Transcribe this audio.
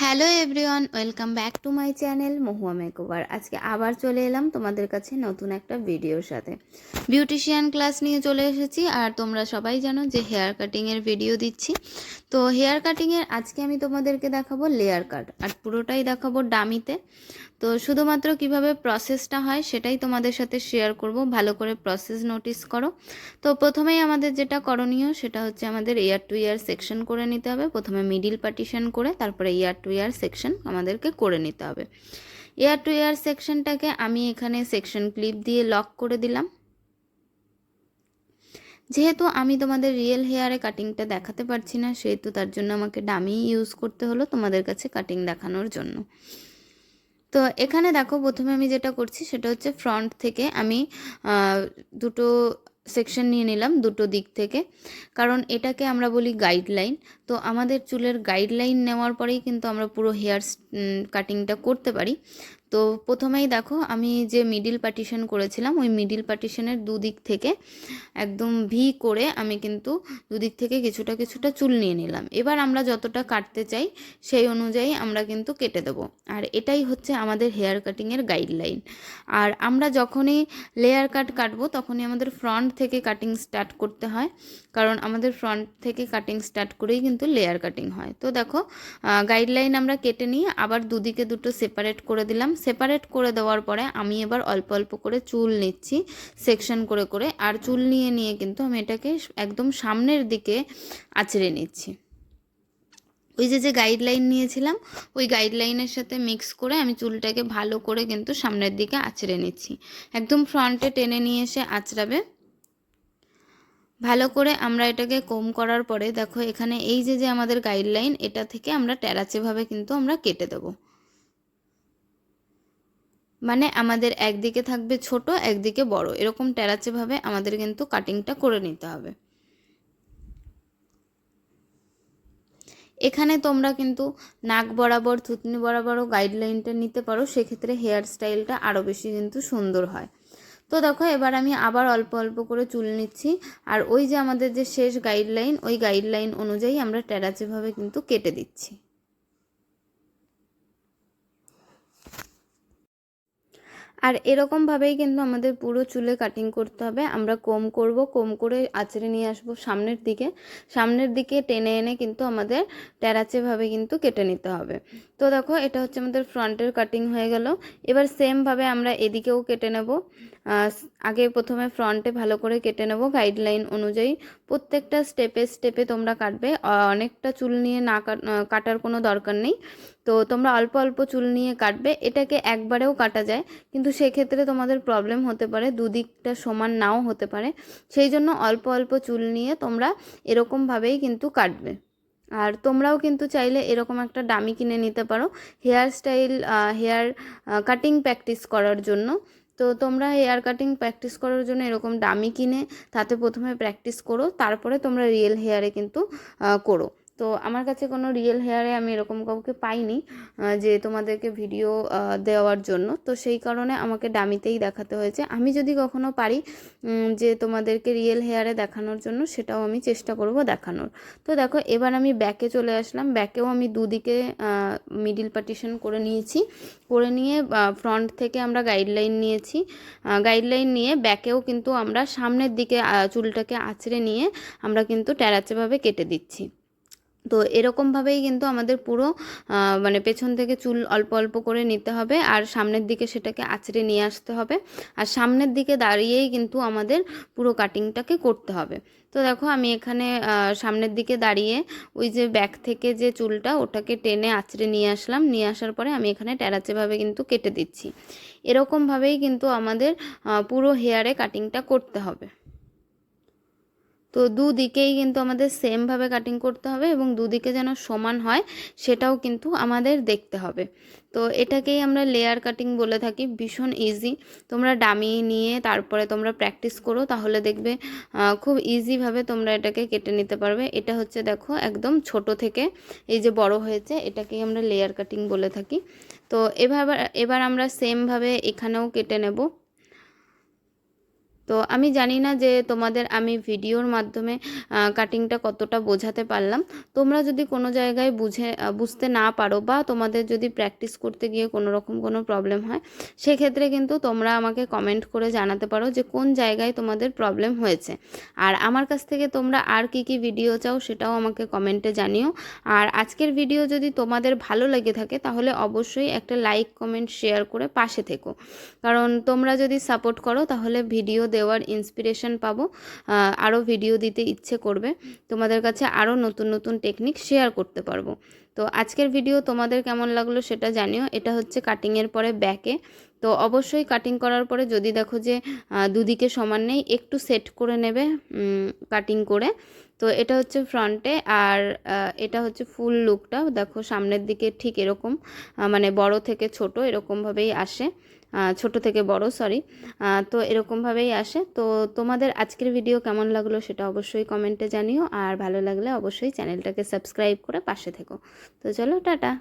Hello everyone, welcome back to my channel Mahua makeover. আজকে আবার চলে এলাম তোমাদের কাছে নতুন একটা ভিডিওর সাথে। বিউটিশিয়ান ক্লাস নিয়ে চলে এসেছি, আর তোমরা সবাই জানো যে হেয়ার কাটিংয়ের ভিডিও দিচ্ছি। তো হেয়ার কাটিংয়ের আজকে আমি তোমাদেরকে দেখাবো লেয়ার কাট, আর পুরোটাই দেখাবো ডামিতে। তো শুধুমাত্র কীভাবে প্রসেসটা হয় সেটাই তোমাদের সাথে শেয়ার করব। ভালো করে প্রসেস নোটিস করো। তো প্রথমেই আমাদের যেটা করণীয় সেটা হচ্ছে আমাদের ইয়ার টু ইয়ার সেকশন করে নিতে হবে। প্রথমে মিডিল পার্টিশন করে তারপরে ইয়ার টু ইয়ার সেকশন আমাদেরকে করে নিতে হবে। ইয়ার টু ইয়ার সেকশনটাকে আমি এখানে সেকশন ক্লিপ দিয়ে লক করে দিলাম। যেহেতু আমি তোমাদের রিয়েল হেয়ারে কাটিংটা দেখাতে পারছি না, সেহেতু তার জন্য আমাকে ডামি ইউজ করতে হলো তোমাদের কাছে কাটিং দেখানোর জন্য। তো এখানে দেখো প্রথমে আমি যেটা করছি সেটা হচ্ছে ফ্রন্ট থেকে আমি দুটো সেকশন নিয়ে নিলাম দুটো দিক থেকে। কারণ এটাকে আমরা বলি গাইডলাইন তো আমাদের চুলের গাইডলাইন নেওয়ার পরেই কিন্তু আমরা পুরো হেয়ার কাটিংটা করতে পারি। তো প্রথমেই দেখো আমি যে মিডিল পার্টিশন করেছিলাম, ওই মিডিল পার্টিশনের দুদিক থেকে একদম ভি করে আমি কিন্তু দুদিক থেকে কিছুটা কিছুটা চুল নিয়ে নিলাম। এবার আমরা যতটা কাটতে চাই সেই অনুযায়ী আমরা কিন্তু কেটে দেব। আর এটাই হচ্ছে আমাদের হেয়ার কাটিংয়ের গাইডলাইন আর আমরা যখনই লেয়ার কাট কাটবো তখনই আমাদের ফ্রন্ট থেকে কাটিং স্টার্ট করতে হয়, কারণ আমাদের ফ্রন্ট থেকে কাটিং স্টার্ট করেই কিন্তু লেয়ার কাটিং হয়। তো দেখো গাইডলাইন আমরা কেটে নিয়ে আবার দুদিকে দুটো সেপারেট করে দিলাম সেপারেট করে দেওয়ার পরে আমি এবার অল্প অল্প করে চুল নিচ্ছি সেকশন করে করে, আর চুল নিয়ে নিয়ে কিন্তু আমি এটাকে একদম সামনের দিকে আছড়ে নিচ্ছি। ওই যে যে গাইডলাইন নিয়েছিলাম, ওই গাইডলাইনের সাথে মিক্স করে আমি চুলটাকে ভালো করে কিন্তু সামনের দিকে আছড়ে নিচ্ছি। একদম ফ্রন্টে টেনে নিয়ে এসে আঁচড়াবে ভালো করে আমরা এটাকে কম করার পরে দেখো এখানে এই যে যে আমাদের গাইডলাইন এটা থেকে আমরা ট্যারাচেভাবে কিন্তু আমরা কেটে দেবো। মানে আমাদের একদিকে থাকবে ছোট, একদিকে বড়। এরকম ট্যারাচেভাবে আমাদের কিন্তু কাটিংটা করে নিতে হবে। এখানে তোমরা কিন্তু নাক বরাবর, থুতনি বরাবরও গাইডলাইনটা নিতে পারো। সেক্ষেত্রে হেয়ার স্টাইলটা আরও বেশি কিন্তু সুন্দর হয়। তো দেখো, এবার আমি আবার অল্প অল্প করে চুল নিচ্ছি। আর ওই যে আমাদের যে শেষ গাইডলাইন ওই গাইডলাইন অনুযায়ী আমরা ট্যারাচেভাবে কিন্তু কেটে দিচ্ছি। আর এরকমভাবেই কিন্তু আমাদের পুরো চুলে কাটিং করতে হবে। আমরা কম করব কম করে আঁচড়ে নিয়ে আসব সামনের দিকে। সামনের দিকে টেনে এনে কিন্তু আমাদের ট্যারাচেভাবে কিন্তু কেটে নিতে হবে। তো দেখো, এটা হচ্ছে আমাদের ফ্রন্টের কাটিং হয়ে গেল। এবার সেমভাবে আমরা এদিকেও কেটে নেব। আগে প্রথমে ফ্রন্টে ভালো করে কেটে নেব গাইডলাইন অনুযায়ী। প্রত্যেকটা স্টেপে স্টেপে তোমরা কাটবে। অনেকটা চুল নিয়ে না কাটার কোনো দরকার নেই। তো তোমরা অল্প অল্প চুল নিয়ে কাটবে। এটাকে একবারেও কাটা যায়। কিন্তু সেক্ষেত্রে তোমাদের প্রবলেম হতে পারে। দুদিকটা সমান নাও হতে পারে। সেই জন্য অল্প অল্প চুল নিয়ে তোমরা এরকমভাবেই কিন্তু কাটবে। আর তোমরাও কিন্তু চাইলে এরকম একটা ডামি কিনে নিতে পারো। Hair style hair cutting practice করার জন্য। তো তোমরা হেয়ার কাটিং প্র্যাকটিস করার জন্য এরকম ডামি কিনে তাতে প্রথমে প্র্যাকটিস করো, তারপরে তোমরা রিয়েল হেয়ারে কিন্তু করো। তো আমার কাছে কোনো রিয়েল হেয়ারে আমি এরকম কাউকে পাইনি যে তোমাদেরকে ভিডিও দেওয়ার জন্য। তো সেই কারণে আমাকে ডামিতেই দেখাতে হয়েছে। আমি যদি কখনো পারি যে তোমাদেরকে রিয়েল হেয়ারে দেখানোর জন্য, সেটাও আমি চেষ্টা করব দেখানোর। তো দেখো, এবার আমি ব্যাকে চলে আসলাম। ব্যাকেও আমি দুদিকে মিডিল পার্টিশন করে নিয়েছি। করে নিয়ে ফ্রন্ট থেকে আমরা গাইডলাইন নিয়েছি। গাইডলাইন নিয়ে ব্যাকেও কিন্তু আমরা সামনের দিকে চুলটাকে আঁচড়ে নিয়ে আমরা কিন্তু ট্যারাচেভাবে কেটে দিচ্ছি। তো এরকমভাবেই কিন্তু আমাদের পুরো মানে পেছন থেকে চুল অল্প অল্প করে নিতে হবে আর সামনের দিকে সেটাকে আঁচড়ে নিয়ে আসতে হবে। আর সামনের দিকে দাঁড়িয়েই কিন্তু আমাদের পুরো কাটিংটাকে করতে হবে। তো দেখো আমি এখানে সামনের দিকে দাঁড়িয়ে ওই যে ব্যাক থেকে যে চুলটা ওটাকে টেনে আঁচড়ে নিয়ে আসলাম। নিয়ে আসার পরে আমি এখানে ট্যারাচেভাবে কিন্তু কেটে দিচ্ছি। এরকমভাবেই কিন্তু আমাদের পুরো হেয়ারে কাটিংটা করতে হবে। তো দুদিকেই কিন্তু আমাদের সেমভাবে কাটিং করতে হবে এবং দুদিকে যেন সমান হয়, সেটাও কিন্তু আমাদের দেখতে হবে। তো এটাকেই আমরা লেয়ার কাটিং বলে থাকি, ভীষণ ইজি তোমরা ডামি নিয়ে তারপরে তোমরা প্র্যাকটিস করো, তাহলে দেখবে খুব ইজিভাবে তোমরা এটাকে কেটে নিতে পারবে। এটা হচ্ছে দেখো একদম ছোট থেকে এই যে বড় হয়েছে, এটাকেই আমরা লেয়ার কাটিং বলে থাকি। তো এভাবে, এবার আমরা সেমভাবে এখানেও কেটে নেব। তো আমি জানি না যে তোমাদের আমি ভিডিওর মাধ্যমে কাটিংটা কতটা বোঝাতে পারলাম। তোমরা যদি কোনো জায়গায় বুঝে বুঝতে না পারো বা তোমাদের যদি প্র্যাকটিস করতে গিয়ে কোনো রকম কোনো প্রবলেম হয়, সেক্ষেত্রে কিন্তু তোমরা আমাকে কমেন্ট করে জানাতে পারো যে কোন জায়গায় তোমাদের প্রবলেম হয়েছে। আর আমার কাছ থেকে তোমরা আর কি কি ভিডিও চাও সেটাও আমাকে কমেন্টে জানিও। আর আজকের ভিডিও যদি তোমাদের ভালো লেগে থাকে, তাহলে অবশ্যই একটা লাইক কমেন্ট শেয়ার করে পাশে থেকো। কারণ তোমরা যদি সাপোর্ট করো, তাহলে ভিডিও দেওয়ার ইন্সপিরেশন পাবো। আরও ভিডিও দিতে ইচ্ছে করবে। তোমাদের কাছে আরও নতুন নতুন টেকনিক শেয়ার করতে পারব। তো আজকের ভিডিও তোমাদের কেমন লাগল সেটা জানিও। এটা হচ্ছে কাটিংয়ের পরে ব্যাকে তো অবশ্যই কাটিং করার পরে যদি দেখো যে দুদিকে সমান নেই, একটু সেট করে নেবে কাটিং করে। তো এটা হচ্ছে ফ্রন্টে আর এটা হচ্ছে ফুল লুকটা দেখো সামনের দিকে ঠিক এরকম মানে বড় থেকে ছোট এরকমভাবেই আসে। ছোট থেকে বড় সরি তো এরকমভাবেই আসে। তো তোমাদের আজকের ভিডিও কেমন লাগল সেটা অবশ্যই কমেন্টে জানিও, আর ভালো লাগলে অবশ্যই চ্যানেলটাকে সাবস্ক্রাইব করে পাশে থেকো। তো চলো, টাটা।